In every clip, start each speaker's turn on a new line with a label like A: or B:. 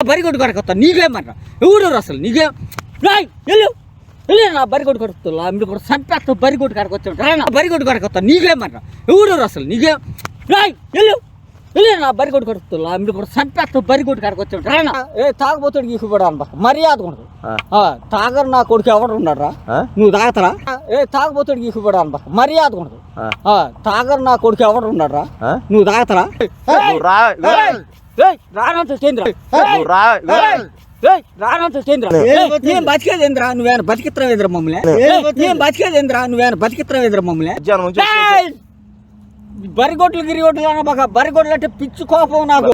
A: బరి కొట్టు కడకొస్తా నీకేమన్నా ఎవరు అసలు? నీకేం? రాయ్ వెళ్ళు. వెళ్ళు నా బరి కొట్టు కడుకుతా మీరు కూడా సంపేస్తా బరి కొట్టు కడకొచ్చా రా నా బరి కొట్టు కడకొస్తా నీకేమన్నా ఎవరు అసలు? నీకేం? రాయ్ వెళ్ళు. వెళ్ళు నా బరి కొట్టు కడుకుతా మీరు కూడా సంపేస్తా బరి కొట్టు కడకొచ్చా రా నా. ఏ తాగబోతాడు గీకుపడా అన్న మర్యాద ఉండదు తాగరు నా కొడుకు ఎవడు ఉన్నాడు రా? నువ్వు తాగతరా? ఏ తాగబోతాడు గీకుపడా అన్న మర్యాద ఉండదు తాగరు నా కొడుకు ఎవడు ఉన్నాడు రా? నువ్వు తాగతరా? ఏం బతికేదేంద్రా నువ్వేనా బతికిత్రవేంద్ర మమ్మల్ని? బతికేదేంద్రా నువ్వేనా బతికిత్రవేంద్ర మమ్మల్ని! బరిగొడ్లు గిరిగొడ్లు బరిగొడ్లు అంటే పిచ్చి కోపం నాకు!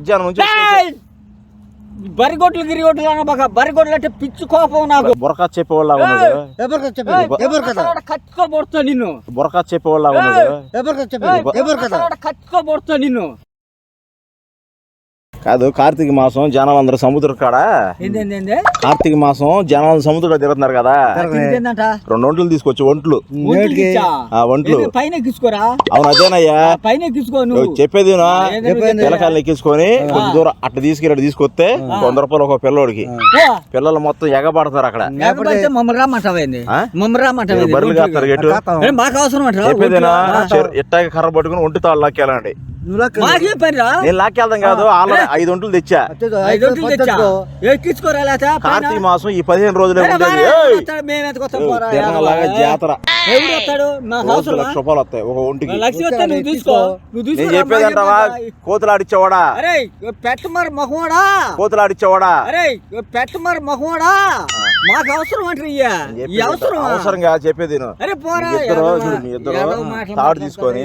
A: బరిగొడ్లు గిరిగొడ్లు అన్న బాగా బరిగొడ్లు అంటే పిచ్చి కోపం నాకు.
B: బురకా చెప్పేవాళ్ళ
A: కట్టుకోబడుతా నిన్ను.
B: బురకా చెప్పేవాళ్ళ
A: కట్టుకోబడుతా నిన్ను.
B: కాదు కార్తీక మాసం జనం అందరూ సముద్రం కాడ? కార్తీక మాసం జనం సముద్రంలో తిరుగుతున్నారు కదా? రెండు ఒంట్లు తీసుకొచ్చి ఒంట్లు. ఒంట్లు
A: పైన ఎక్కించుకోరా?
B: అవును అదేనయ్యా.
A: పైన
B: చెప్పేది? పిల్లకాయలు ఎక్కించుకొని కొంచెం దూరం అట్ట తీసుకెళ్ళి తీసుకొస్తే వంద రూపాయలు ఒక పిల్లోడికి. పిల్లలు మొత్తం ఎగబడతారు అక్కడ. బర్రెలు కాస్తారు చెప్పేదేనా ఇట్టాకి కర్ర పట్టుకుని ఒంటి తాళ్ళు లాక్కేయాలండి.
A: మాకే పని రా
B: నేను లాక్కేద్దాం కాదు ఆల్రెడీ ఐదు ఒంట్లు తెచ్చా.
A: ఐదు తెచ్చా. ఎక్కించుకోరా?
B: కార్తీక మాసం ఈ పదిహేను రోజులే ఉండేది
A: బాగా వస్తాడు,
B: రోజు
A: అవసరమా
B: లక్ష రూపాయలు వస్తాయి. ఒక ఒంటికి
A: లక్ష వస్తే నువ్వు తీసుకో నువ్వు
B: నేను
A: తీసుకో
B: చెప్పేది అంటావా? కోతులు ఆడిచ్చేవాడా
A: అరే పెట్టమరు మహోడా
B: కోతులు ఆడిచ్చేవాడా
A: అరే పెట్టమరు మహోడా మాకు అవసరం
B: చెప్పేది
A: అవసరం
B: అవసరంగా చెప్పేది.
A: అరే పోరా
B: ఇద్దరు
A: యాదవ,
B: చూడు మీ ఇద్దరు తాడు తీసుకొని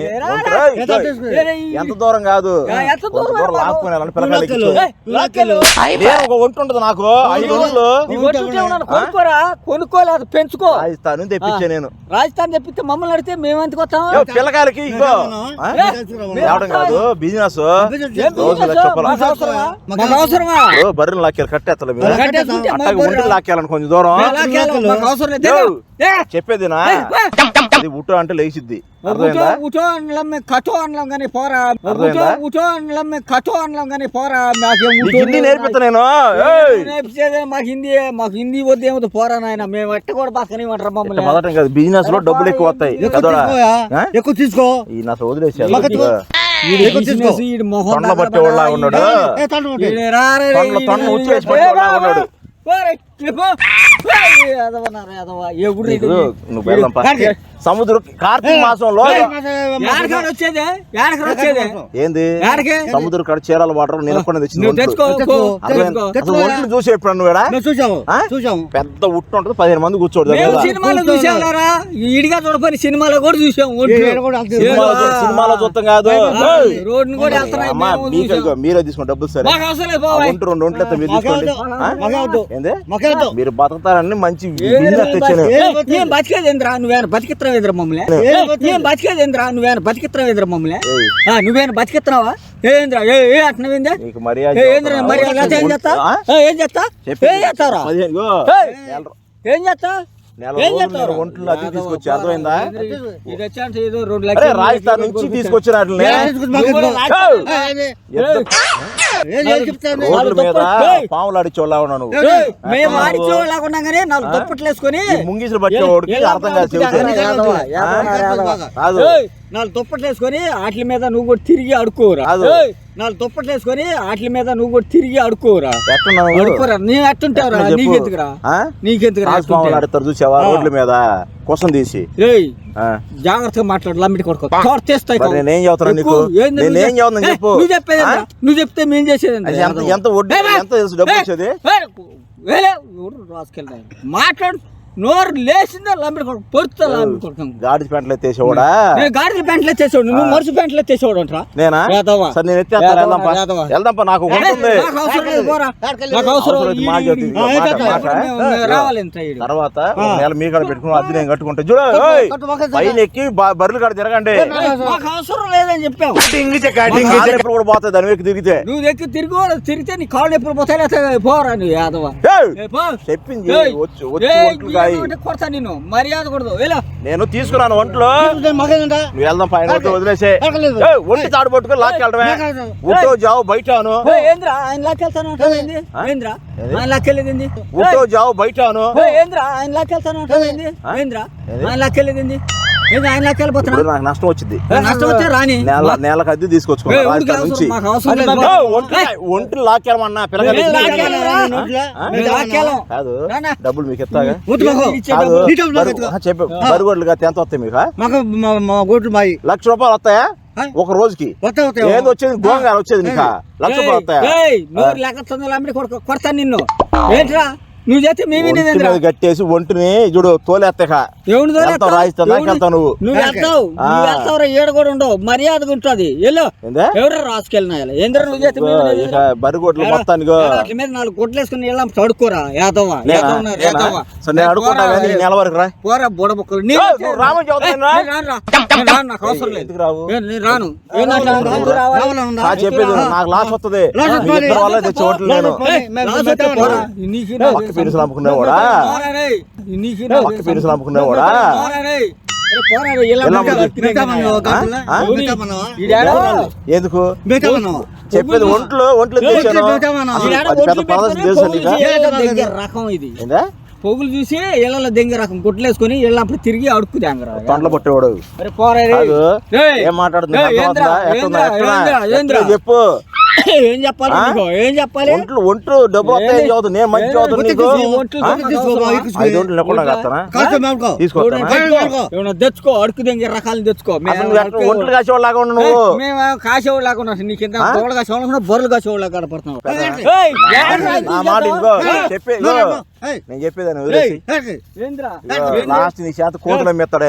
C: ఎంత
B: దూరం కాదు.
A: ఎంత దూరం?
B: లాక్కుని పిల్లకాయలు ఒక ఒంటి ఉంటుంది నాకు. ఐదు
A: కొనుక్కోరా? కొనుక్కోలేదు పెంచుకో.
B: రాజస్థాన్ తెప్పించా నేను.
A: రాజస్థాన్ తెప్పిస్తే మమ్మల్ని అడిగితే మేము ఎందుకు వస్తాం?
B: పిల్లకాయలకి కాదు. బిజినెస్.
A: అవసరమా?
B: బర్రెలు లాక్కేయాలి కట్టేత్తలే మీరు. కొంచెం దూరం.
A: ఏ.
B: అది ఉట్టు అంటే లేచిద్ది.
A: ఉటో
B: అర్థమైందా
A: ఉటో అనలం మేము కటో అనలం కానీ పోరా ఉటో
B: అర్థమైందా?
A: ఉటో అనలం మేము కటో అనలం కానీ పోరా మాకేం
B: నీకు
A: ఉటో
B: హిందీ
A: లేదు.
B: నేర్పిస్తా నేను ఏయ్!
A: నేర్పించేదే మాకు హిందీ మాకు హిందీ వద్దు ఏమవుతుంది పోరా నాయన మేము ఎట్ట కూడా బతకనివ్వమంటారు
B: ఇట్ట
A: మమ్మల్ని
B: మొదటం కాదు బిజినెస్లో డబ్బులు ఎక్కువ వస్తాయి
C: ఎక్కువ తీసుకో
B: ఈ నా
A: మొహం
B: పట్టేవాళ్ళ ఉన్నాడు. పట్టేవాళ్ళ ఉన్నాడు. సముద్రం కార్తీక మాసంలో ఏంది? సముద్రం కాడ చీరాల వాటర్ నేను చూసి ఎప్పుడు నువ్వు పెద్ద ఉట్టు ఉంటుంది పదిహేను మంది కూర్చోడు.
A: సినిమాలో ఇడిగా చూడపోయి సినిమాలో కూడా చూసాం.
B: సినిమాలో చూస్తాం కాదు. మీరే తీసుకోండి డబ్బులు సరే. ఒంటి రెండు ఒంట్లు తీసుకోండి. మీరు బతుకుతారని మంచి
A: బతికేదేంద్రా నువ్వేనా బతికిత్రవేంద్ర మమ్మల్ని
C: ఏం
A: బతికేదేంద్రా నువ్వేనా బతికిత్రవేంద్ర మమ్మల్ని నువ్వేనా బతికిత్తున్నావా ఏంద్రా ఏ ఏ అంటున్నావేంద్రా
B: నీకు మర్యాద
A: ఏ, ఏంద్రా మర్యాద లేకపోతే ఏం చేస్తా
B: ఆ?
A: ఏ, చేస్తా చేస్తారా చేస్తా?
B: నేను ఒంట్లో తీసుకొచ్చి అర్థమైందా రాజస్థాన్ నుంచి తీసుకొచ్చిన రోడ్ల మీద. పాములు
A: ఏయ్, మేము? లాగా కానీ నాలుగు దుప్పట్లు వేసుకొని
B: ముంగిసులు పట్టేవాడికి అర్థం కాదు
A: నాలుగు దుప్పట్లు వేసుకొని వాటి మీద నువ్వు కూడా తిరిగి. ఏయ్, నాలుగు దుప్పట్లు వేసుకొని వాటి మీద నువ్వు కూడా తిరిగి
B: ఎట్టున్నావు
A: అడుకోరా నేను ఎట్టుంటావురా? నీకెందుకురా
B: ఆడతారు చూసావా రోడ్ల మీద కోసం తీసి.
A: జాగ్రత్తగా మాట్లాడు లమ్మిటి కొడుకో
B: మరి నేనేం చెబుతున్నా నీకు నేనేం చెబుతున్నా చెప్పు
A: నువ్వు చెప్పేది? నువ్వు చెప్తే మేము చేసేది
B: ఎంత ఎంత డబ్బు వచ్చేది
A: మాట్లాడు నోరు లేచిందా లంబడి కొడుకు? పొడుతా లంబడి కొడుకు.
B: గాడి పెంటలు ఎత్తేసేవాడా
A: నేను గాడిద ప్యాంట్లు ఎత్తేసాడు నువ్వు మరుసు ప్యాంట్లు ఎత్తేసాడు అంటరా?
B: నేనా?
A: యాదవ.
B: సరే నేను ఎత్తేస్తాను వెళ్దాంపా
A: యాదవ.
B: వెళ్దాంపా నాకు ఉంది.
A: నాకు అవసరం నాకు.
B: తర్వాత నెల మీ కాడ పెట్టుకుని అద్దె నేను కట్టుకుంటా. చూడు పైన ఎక్కి బర్రెలు కాడ తిరగండి.
A: మాకు అవసరం లేదని చెప్పావు.
B: ఎప్పుడు కూడా పోతాయి దాని వెక్కి తిరిగితే.
A: నువ్వు ఎక్కి తిరిగి తిరిగితే నీ కాళ్ళు ఎప్పుడు పోతాయి పోరా నువ్వు యాదవ
B: ఏయ్,
A: ఏ, పో.
B: చెప్పింది
A: ఏయ్,
B: వచ్చి వచ్చి
A: కొడతా మర్యాద కొడదు. వెళ్ళా.
B: నేను తీసుకున్నాను ఒంట్లో. నువ్వు వెళ్దాం పైన వదిలేసే. ఒంటి తాడు పట్టుకొని లాక్కెళ్ళడమే. ఊటో జావు బయటను.
A: ఏంద్రా? ఆయన లాక్కెళ్తాను? ఏంద్రా?
B: ఏది?
A: ఆయన లాక్కెళ్ళేది
B: ఊటో జావు బయటను.
A: ఏంద్రా? ఆయన లాక్కెళ్తాను? ఏంద్రా?
B: ఏది?
A: ఆయన లాక్కెళ్ళేది ఆయన
B: నాకు నష్టం వచ్చింది.
A: నష్టం వచ్చే రాని.
B: నెల నెలకు అద్దె తీసుకొచ్చుకున్నా. ఒంటి
A: లాక్కెళ్ళం.
B: కాదు
A: నాన్న.
B: డబ్బులు మీకు చెప్పు. బరుగుడ్లుగా ఎంత వస్తాయి మీకు
C: మాయి.
B: లక్ష రూపాయలు వస్తాయా? ఒక రోజుకి. ఏంది వచ్చేది? గోంగార వచ్చేది నీకు? లక్ష రూపాయలు వస్తాయా?
A: కొడతాను నిన్ను. ఏంట్రా? నువ్వు చేస్తే మేము?
B: మీద కట్టేసి ఒంటిని చూడు
A: ఎవడు
B: వెళ్తావు నువ్వు.
A: నువ్వు వెళ్తావు. నువ్వు ఏడు కూడా ఉండవు. మర్యాదగా ఉంటుంది. ఎల్లో
B: ఏందే?
A: ఎవరు రాసుకెళ్ళినా ఏంద్ర నువ్వు చేస్తే ఏరా,
B: మొత్తానికి.
A: మీద నాలుగు గుడ్లు వేసుకుని వెళ్ళాం.
B: నేనా?
A: యాదవ్
B: నేను? అడుగుకుంటా నెల వరకు రా.
A: పోరా
B: చెప్పేది నాకు లాస్ వస్తుంది.
C: లాస్
B: మీ
C: వస్తుంది.
B: ఇద్దరు వల్ల తెచ్చి ఓట్లు నేను
A: ఏయ్, లాస్ వస్తే పోరా. నీకు నా
B: పక్క పీనుసులు అమ్ముకునేవాడా పక్క పీనుసులు అమ్ముకునేవాడా. ఎందుకు? చెప్పేది ఒంట్లో ఒంట్లో తెచ్చాను
A: పోగులు చూసి ఏళ్ళలో దెంగే రకం ఇది.
B: ఏందా?
A: పొగులు చూసి ఇళ్ళలో దెంగే రకం గుట్లేసుకొని ఇళ్ళప్పుడు తిరిగి అడుక్కు దెంగరా.
B: తొండలు పట్టేవాడు. ఏం
A: ఏంద్రా?
B: చెప్పు.
A: ఏం చెప్పాలి? ఏం చెప్పాలి?
B: ఒంట్లు ఒంట్లు డబ్బు వస్తాయి? చదువుతుంది నేను మంచి? చదువుతుంది నీకు?
C: తెచ్చుకో.
A: అడుకు దెంగే రకాలు తెచ్చుకో.
B: ఒంట్లు కాసేవాళ్ళు లాగా ఉన్నావు నువ్వు?
A: మేము కాసేవాళ్ళు లేకుండా నీకు ఇంత
B: ఆ?
A: తోడు కాసేవాళ్ళు బొర్రెలు కాసేవాళ్ళు కనపడుతున్నావు.
B: నేను చెప్పేదాన్ని లాస్ట్ నీ చేత కోతులు అమ్మేస్తాడు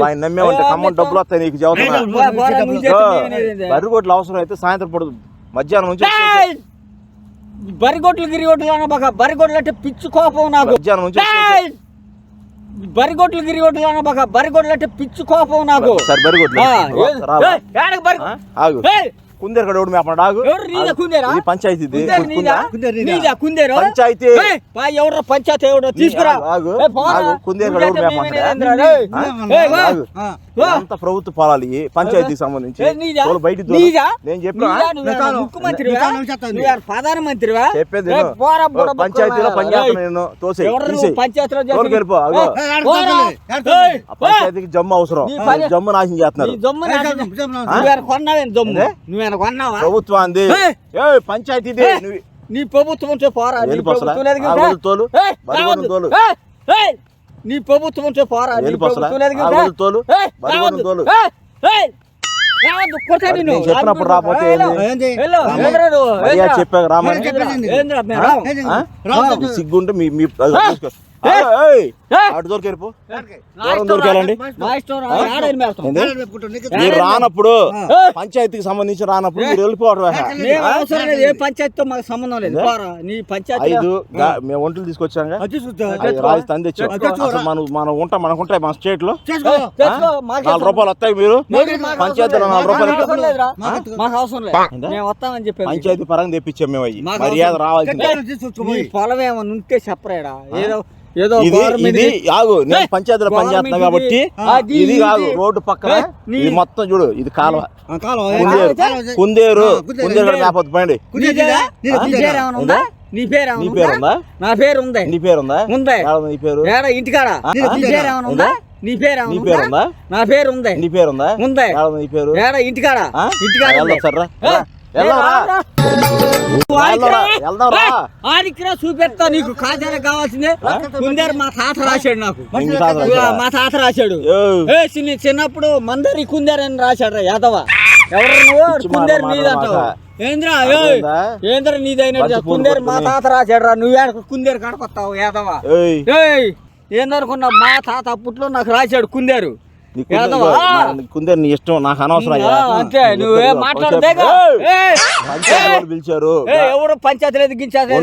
B: ఆయన నమ్మేవంటే ఖమ్మం డబ్బులు వస్తాయి నీకు చదువుతున్నా
C: ఏయ్,
A: బా- బా- నువ్వు చేస్తే మేము వినేది.
B: బరిగోట్లు అవసరం అయితే సాయంత్రం పడు మధ్యాహ్నం నుంచి!
A: బరిగొట్లు గిరిగొట్లు అనబాక బరిగొట్లు అంటే పిచ్చి కోపం నాకు
B: మధ్యాహ్నం నుంచి
A: ఏయ్! బరిగొట్లు గిరిగొట్లు అనబాక బరిగొట్లు అంటే పిచ్చి కోపం నాకు
B: కుందేరు ఆగు.
A: ఎవరు నీదా కుందేరా?
B: ఇది పంచాయతీ పంచాయతీ.
A: ఎవరు పంచాయతీ ఎవడో తీసుకురా.
B: కుందేరు
A: నువ్వు
B: కడ. ఆగు.
C: ఆ.
B: ఇదంతా ప్రభుత్వ పొలాలు పంచాయతీకి సంబంధించి.
A: నీదా?
B: నేను చెప్పినా?
A: ప్రధానమంత్రివా?
B: చెప్పేది పంచాయతీలో
A: ఏయ్,
B: నేను తోసే
A: ఎవరు నువ్వు
B: పంచాయతీకి జమ్ము అవసరం. జమ్ము నాశనం చేస్తున్నారు.
A: జమ్ము నాశనం-
C: జమ్ము, జమ్ము,
A: నువ్వేనా కొన్నావేం!
B: నువ్వు-
A: నీ ప్రభుత్వం పోరా నీ. ప్రభుత్వం లేదు
B: తోలు. తోలు.
A: ఏయ్, ఏయ్, నీ ప్రభుత్వం ఉంటే పోరా నీ. ప్రభుత్వం లేదు
B: తోలు. తోలు. చెప్పినప్పుడు రాకపోతే? చెప్పాక రామని సిగ్గుంటే మీ అటు మీరు రానప్పుడు! పంచాయతీకి సంబంధించి రానప్పుడు మీరు వెళ్ళిపోవడం
A: ఏ పంచాయతీతో మాకు సంబంధం లేదు. నీ పంచాయతీ
B: ఐదు మేము ఒంటలు
C: తీసుకొచ్చా.
B: తెచ్చాం. మనం మనం ఉంటాం మనకు ఉంటాయి మన
A: స్టేట్లో
B: నాలుగు రూపాయలు వస్తాయి మీరు. పంచాయతీలో నాలుగు. రూపాయలు
A: మాకు అవసరం లేదు? మేము వస్తామని చెప్పాము
B: పంచాయతీ పరంగా తెప్పించాం మేము అయ్యి
A: మాకు
B: మర్యాద రావాల్సిందే.
A: పొలం ఏమన్నా ఉంటే చెప్పరాడా ఏదో ఏదో
B: ఇది ఆగు నేను! పంచాయతీలో పని చేస్తున్నా
A: గవర్నమెంట్
B: కాబట్టి
A: ఇది,
B: కాదు. రోడ్డు పక్కన ఇది మొత్తం చూడు ఇది కాలువ. కుందేరు. కుందేరు.
C: కుందేరు.
B: మేపొద్దు పోయండి
A: నీ. పేరు నీ పేరు ఉందా? నా పేరు ఉంది?
B: నీ పేరు ఉందా.
A: ఉంది?
B: నీ పేరు?
A: ఇంటికాడ? నీ పేరు ఏమైనా ఉందా? నీ పేరు
B: నీ పేరు
A: ఉందా? నా పేరు ఉంది.
B: నీ పేరు ఉందా?
A: ఉంది.
B: నీ పేరు?
A: ఇంటికాడ? ఇంటికాడ
B: సర్రా.
A: ఏ,
B: వెళ్దాం రా.
A: ఏ, రా.
B: వెళ్దాం రా, వెళ్దాం రా.
A: ఆడికిరా చూపెడతా నీకు ఖాతానే కావాల్సిందే కుందేరు మా తాత రాశాడు నాకు? మా తాత రాశాడు
B: ఏయ్.
A: ఏ చిన్న చిన్నప్పుడు మందరి కుందేరు అని రాశాడు రా యాదవ ఎవరు కుందేరు నీదంటావు. ఏంద్రా
B: పూలు
A: కుందేరు మా. తాత రాశాడు రా నువ్వే కుందేరు కడకొస్తావు యాదవ
B: ఏయ్
A: ఏయ్ ఏందనుకున్నా మా తాత అప్పట్లో నాకు రాశాడు కుందేరు
B: నా- నీ ఇష్టం నాకు అనవసరం
A: నువ్వే
B: పిలిచారు
A: ఎవరు పంచాయతీ లేదు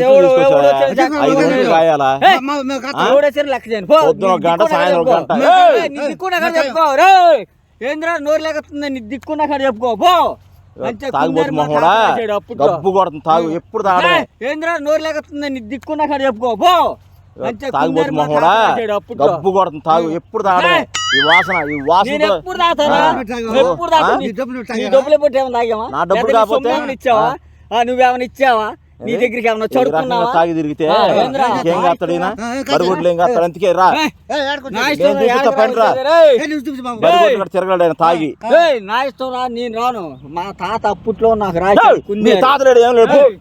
A: ఎవరు వచ్చారు లెక్క
B: ఐదు
A: చేయను.
B: వందలు రాయాలా
A: ఏయ్!
C: మా- మా- మేము కాదు.
B: ఆ?
A: ఎవడొచ్చారు లెక్క చేయను. పో,
B: పొద్దున ఒక
A: నీ
B: గంట,
A: దిక్కున
B: సాయంత్రం
A: చెప్పుకో.
B: గంట.
A: ఏయ్,
B: ఏయ్!
A: నీ దిక్కున కాడ చెప్పుకో. రేయ్! ఏంద్రా నోరు లేకపోతుంది నీ దిక్కున కాడ చెప్పుకో పో
B: తాగుబోతు మొహోడా. డబ్బు కొడుతుంది తాగు ఎప్పుడు
A: ఏంద్రా నోరు లేకపోతుంది నీ దిక్కున కాడ చెప్పుకో పో
B: తాగుబోతు
A: మాట్లాడాడు అప్పట్లో.
B: డబ్బు కొడుతుంది తాగు ఎప్పుడు తాగడమే
A: ఏయ్.
B: ఈ వాసన ఈ వాసన?
A: నీ-
C: డబ్బులు
B: కాకపోతే?
A: నువ్వేమైనా ఇచ్చావా నీ? దగ్గరికి ఏమైనా
B: ఈ రకంగా
A: చడుకున్నావా
B: తాగి తిరిగితే? ఏం కాస్తాడు ఈయన?
C: ఆ, ఏం
B: బరుగుడ్లు ఏం కాస్తాడు అందుకే రా. ఆయన తాగి.
A: నా ఇష్టం రా నేను రాను. మా తాత అప్పట్లో నాకు రాసి
B: ఏయ్, నీ తాత లేడు ఏం లేదు
A: ఏయ్.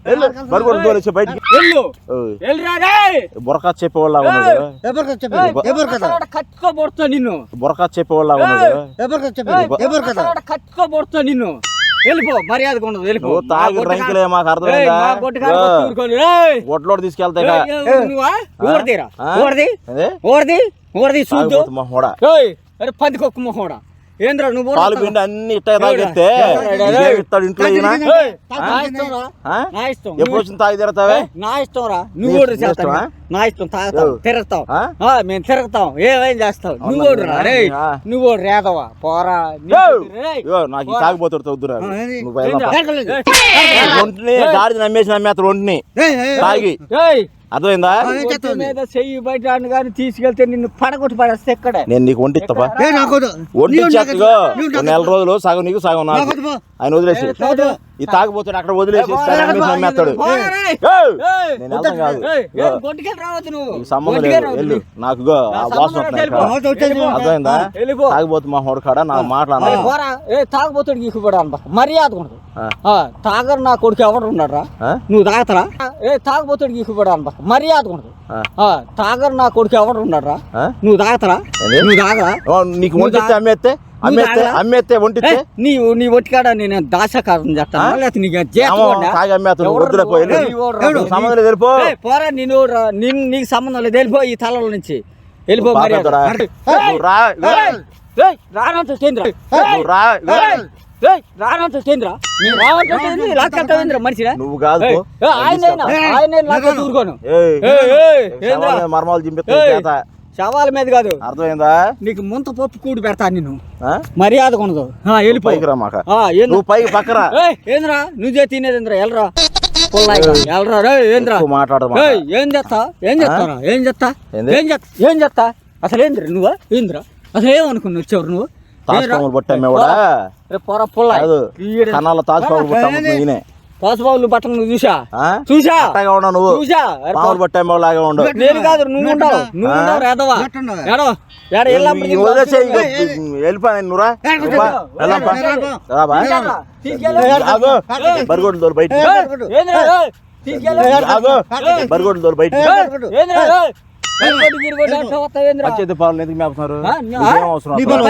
B: బరుగుడ్లు తోలేసి బయటికి.
A: వెళ్ళు.
B: బుర్రకా చెప్పేవాళ్ళ
A: కట్టుకోబడుతా నిన్ను.
B: బుర్రకా చెప్పేవాళ్ళ
A: కట్టుకోబడుతా నిన్ను. వెళ్ళిపో మర్యాదగా ఉండదు వెళ్ళిపో.
B: తాగి రంకులే మాకు
A: ఏయ్,
B: అర్థమైందా
A: నా గొడ్డగా కూరుకోని, ఏయ్.
B: గొడ్లోడు తీసుకెళ్తా
A: ఏయ్, ఏయ్, నువ్వా? ఊరదిరా
B: ఆ?
A: ఊరది ఊరది ఊరది చూద్దు. పందికొక్క మొహోడా? ఏంద్రా నువ్వు
B: పాలు పిండి అన్ని ఇట్ట తాగితే ఇస్తాడు ఇంట్లో ఎప్పుడు వచ్చిన తాగి తిరతావే
A: నా ఇష్టం రా నువ్వు
B: నీ
A: కూడా చేస్తావు? నా ఇష్టం తాగుతావు. తిరుగుతావు. మేము తిరుగుతాం. ఏమేం చేస్తావు? నువ్వు కూడా రా. నువ్వు కూడా రేదవా? పోరా.
B: నాకు తాగిపోతాడు వద్దురా? నువ్వు ఒంటిని గాడిద నమ్మేసి నమ్మేస్తాడు ఒంటిని. తాగి.
A: ఏయ్!
B: అర్థమైందా?
A: చెయ్యి బయట కానీ తీసుకెళ్తే నిన్ను పడగొట్టి పడేస్తే ఎక్కడే?
B: నేను నీకు
C: నాకు
B: నెల రోజులు సగం నీకు సగం నాకు. ఆయన వదిలేసి. ఈ తాగిపోతాడు అక్కడ వదిలేసి నేను కాదు. సంబంధం లేదు. వెళ్ళు. నాకు వాసన. అర్థమైందా?
A: వెళ్ళిపో.
B: తాగిపోతు మా హోడు కాడ నా మాటలు
A: అరే
B: అన్నా
A: పోరా. ఏ తాగబోతాడు నీకు కూడా అనబా మర్యాద ఉండదు. తాగరు నా కొడుకు ఎవడు ఉన్నారా? నువ్వు తాగతరా? ఏ తాగబోతాడు నీకు కూడా అనబా మర్యాద ఉండదు. తాగరు నా కొడుకు ఎవడు ఉన్నారా? నువ్వు తాగతరా? నువ్వు తాగరా?
B: నీకు ఒంటిస్తే అమ్మేస్తే అమ్మేస్తే ఒంటిస్తే
A: నీ నీ ఒట్టికాడ నేను దాసకారం చేస్తాను?
B: ఆ?
A: లేకపోతే నీకు?
B: తాగి అమ్మేస్తాను
A: ఎవరు?
B: సంబంధం లేదు వెళ్ళిపో.
A: ఏ, పోరా నేను ఓడురా. నిన్ను నీకు సంబంధం లేదు వెళ్ళిపో ఈ తలలో నుంచి. వెళ్ళిపో మర్యాద.
B: రా రా ఇగో.
A: రానంత కేంద్ర. నేను రావంటే లాక్కెళ్తావేంద్ర మనిషిరా
B: నువ్వు కాదు
A: ఆయన లాక్కె దూరుకోను?
B: శవాల మీద మర్మాలు.
A: శవాల కాదు.
B: అర్థమైందా?
A: నీకు ముంత పప్పు కూడి పెడతా నిన్ను.
B: ఆ?
A: మర్యాద కొనదు.
B: మాక? నువ్వు పైకి పక్కరా.
A: ఏయ్, ఏంద్రా? నువ్వే తినేదేంద్రా ఎల్రా? ఎల్రా? రే ఏంద్రా? ఏం చేస్తా? ఏం చేస్తారా ఏం చేస్తా? ఏం చేస్తా? ఏం చేస్తా? అసలు ఏంద్రా నువ్వు? ఏంద్రా? అసలు ఏమనుకున్నావు? వచ్చావు నువ్వు?
B: తాసుపాములు పట్టామే కూడా.
A: పొర పుల్ల
B: కన్నాల తాసుపాములు పట్టాము ఈయనే
A: పాసుబాబులు బట్టలు నువ్వు చూసా? చూసా?
B: అట్టగా నువ్వు.
A: చూసా?
B: పాములు పట్టామే లాగా ఉండవు
A: నేను కాదు నువ్వు ఉండవు నువ్వు? ఉండవు
B: వెళ్ళిపో నేను నువ్వురా. వెళ్ళిపో. రాబా. బరిగొడ్లు తోలు బయట. బరిగొడ్లు తోలు బయట పంచాయతీ పాలన ఎందుకు మేపుతున్నారు? అవసరం?
C: పొలం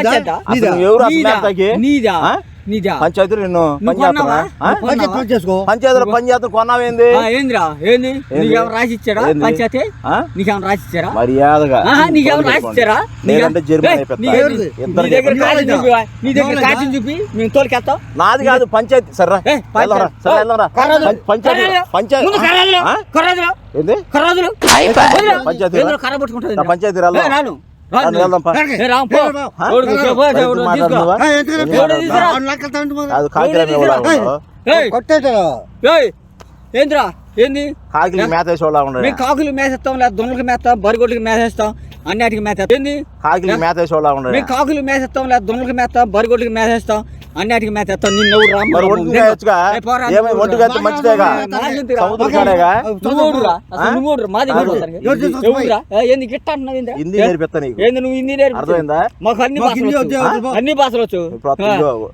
B: ఎవరు మేపుతాకి?
A: నీదా?
B: పంచాయతీ నిన్ను
C: పంచాయతీ
B: పంచాయతీలో చేస్తున్నా కొన్నావేంది
A: ఆ, ఏందిరా? ఏంది? నీకేమైనా రాసి ఇచ్చాడా
B: ఏంది?
A: పంచాయతీ? నీకేమైనా రాసి ఇచ్చారా?
B: మర్యాదగా.
A: నీకేమైనా రాసి ఇచ్చారా? నీ. దగ్గర- చూపి వా. నీ దగ్గర
C: ఎవరిదా?
A: కాగితం చూపి మేము తోలికెత్తాం
B: నాది కాదు పంచాయతీ. సరే
A: ఏ, పంచాయతీ.
B: పంచాయతీ. పంచాయతీ. పంచాయతీ. పంచాయతీ
A: రాను. ఏందిరా? ఏంది?
B: కాకిలి మేత వేసేవాళ్ళ
A: కాకులు మేసేస్తాం లేదా దొంగలకి మేస్తాం బరిగొడ్లకి మేసేస్తాం అన్నిటికి మేసేస్తాం ఏంది?
B: కాకిలి మేత వేసేవాళ్ళ
A: కాకులు మేసేస్తాం లేదా దొంగలకి మేస్తాం బరిగొడ్లకి మేసేస్తాం అన్నిటికి ఏ, ఏంది గిట్ట అంటున్నావు ఏందిరా?
B: హిందీ
A: ఏ?
B: నేర్పిస్తా నీకు.
A: ఏంది నువ్వు హిందీ నేర్పి
B: అర్థమైందా?
A: మాకు అన్ని భాషలు వచ్చు. అన్ని భాషలు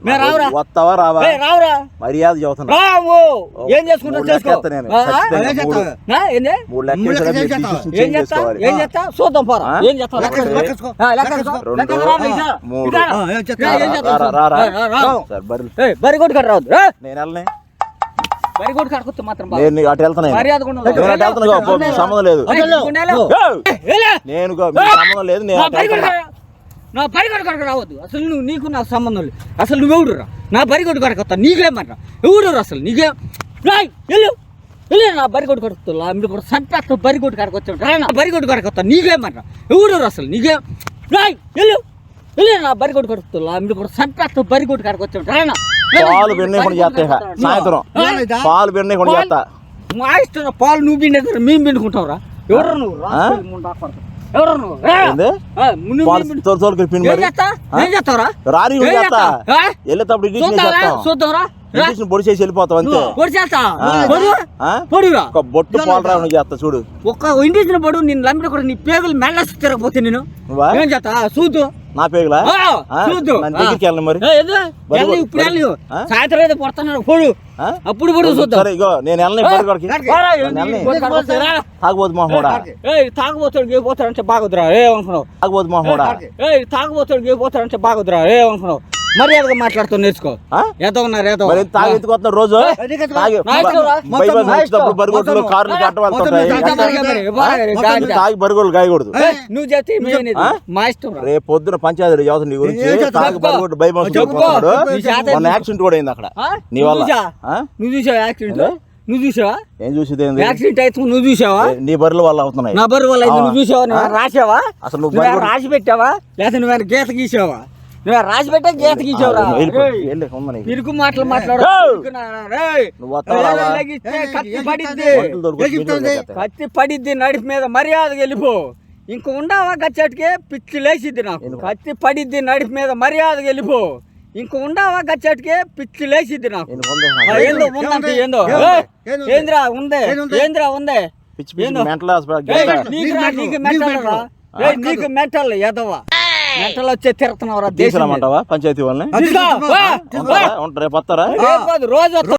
A: మేము రావురా.
B: వస్తావా రావా?
A: ఏ, రావురా.
B: మర్యాద చెబుతున్నా.
A: రావు. ఏం చేసుకుంటావు?
B: మూడు
A: చేసుకో.
B: లెక్కేస్తా నేను.
A: ఆ, ఆ?
B: ఖచ్చితంగా
C: ఏం
B: మూడు.
C: చేస్తావు?
A: ఆ, ఏంది?
B: మూడు లెక్క
C: మూడు
B: వేసారా
C: లెక్క
B: మీరు
C: చేస్తావా?
B: తీసి
A: ఏం చేస్తా?
B: చేసుకోవాలి.
A: ఏం చేస్తా? చూద్దాం పోరా? ఏం
C: లెక్క లెక్క
A: లెక్క.
B: సరే, బర్రెలు.
A: బరి కొట్టు కట్ట రావద్దు. ఏ,
B: నేను వెళ్ళనే.
A: బరి కొట్టు కట్టుకొస్తే మాత్రం బాగా.
B: నేను నీకు అటు వెళ్తాను నేను.
A: మర్యాదగా ఉండదు.
B: నేను అటు వెళ్తాను కావు, పో, మీకు సంబంధం లేదు.
A: ఏయ్, గుండెలో.
B: ఏయ్,
A: ఏయ్, ఏలే.
B: నేను కావు, మీకు సంబంధం లేదు నేను
A: నా
B: అటు
A: రావద్దు. అసలు నువ్వు నీకు నాకు సంబంధం లేదు. అసలు నువ్వెవడు రా? నా బరి కొట్టు కడకొస్తా నీకేమన్నా ఎవడు రా? అసలు? నీకేం రాయ్ వెళ్ళు. వెళ్ళు నా బరి కొట్టు కడుకుతా మీరు కూడా సంపేస్తా బరి కొట్టు కడకొచ్చాడు రా నా బరి కొట్టు కడకొస్తా నీకేమన్నా ఎవడు రా? అసలు? నీకేం రాయ్ వెళ్ళు. మీరు కూడా సంపేస్తా బరి కొట్టు కడకొచ్చాడు రా నా
B: పాలు పిండి కూడా చేస్తా ఇక. సాయంత్రం? పాలు పిండి కూడా చేస్తా.
A: మా ఇష్టం పాలు నువ్వు పిండేది మేము పిండుకుంటావురా. ఎవరు నువ్వు. ఎవరు నువ్వు?
B: పిండి
A: చేస్తా?
B: వెళ్ళేటప్పుడు ఇంటికి
A: చూద్దాంరా
B: ఇంటికి పొడి చేసి వెళ్ళిపోతాం అంతే.
A: పొడి చేస్తా. పొడి? పొడిరా
B: ఒక బొట్టు పాలు రావు చేస్తా చూడు.
A: ఒక్క ఇండిసిన పడు నేను లంబడి కూడా నీ పేగులు మెల్లసి తిరగపోతే నేను. ఏం చేస్తా? చూద్దు
B: నా పేగులా?
A: చూద్దు
B: దగ్గరికి వెళ్ళను మరి.
A: ఏ, ఇప్పుడు? సాయంత్రం ఏదో పడుతున్నాడు పొడు? అప్పుడు పొడు చూద్దాం.
B: సరే ఇగో నేను వెళ్ళను
A: ఏయ్ తాగుబోతాడు గేపోతాడంటే బాగుద్రా ఏ అనుకున్నావు?
B: తాగబోతు మా హోడా
A: ఏయ్ తాగుబోతాడు గేపోతాడంటే బాగుద్రా ఏ అనుకున్నావు? మర్యాదగా మాట్లాడుతూ నేర్చుకో? ఏదో ఉన్నారు ఏదో
B: మరి తాగి ఎత్తుకొస్తున్నారు రోజు? తాగి
A: నా ఇష్టం రా.
B: బై బస్
A: నా
B: వచ్చినప్పుడు
A: ఇష్టం.
B: బరిగొడ్లు కార్లు. తాగి బరిగొడ్లు గాయకూడదు
A: నువ్వు చేస్తే? మా ఇష్టం రా.
B: రేపు పొద్దున పంచాయతీ చదువుతుంది నీ గురించి? తాగి బరిగొడ్డు బై బస్
A: చెప్పుకో.
B: పోతున్నాడు
A: నీ చేత
B: మొన్న యాక్సిడెంట్ కూడా అయింది అక్కడ? నీ
A: నువ్వు
B: వల్ల?
A: నువ్వు చూసావా యాక్సిడెంట్? నువ్వు చూసావా?
B: ఏం చూసేది
A: యాక్సిడెంట్ అయితే నువ్వు చూసావా?
B: నీ బర్రెల వల్ల అవుతున్నాయి.
A: నా బరువు వల్ల నువ్వు చూసావా? రాసావా?
B: అసలు నువ్వు
A: రాసి పెట్టావా? లేదా నువ్వు గీత గీసావా? ఇరుకు మాటలు మాట్లాడు.
B: ఏయ్!
A: ఇరుకున్నారా, రేయ్?
B: నువ్వు వస్తావా రావా?
A: ఏదైనా లగిస్తే కత్తి పడిద్ది. నడిపి మీద మర్యాదగా వెళ్ళిపో. ఇంక ఉండవా గచ్చటికే? పిచ్చి లేచిద్ది నాకు? కత్తి పడిద్ది నడిపి మీద మర్యాదగా వెళ్ళిపో. ఇంక ఉండవా గచ్చటికే? పిచ్చి లేచిద్ది నాకు. ఏందో ఉందంటే ఏందో? ఏంద్రా ఉందే? ఏంద్రా ఉందే? నీకు మెంటల్ ఎదవా? మెంటల్ వచ్చే.
B: తీసుకురామంటావా పంచాయతీ వాళ్ళని? రేపు వస్తారా?
A: రోజు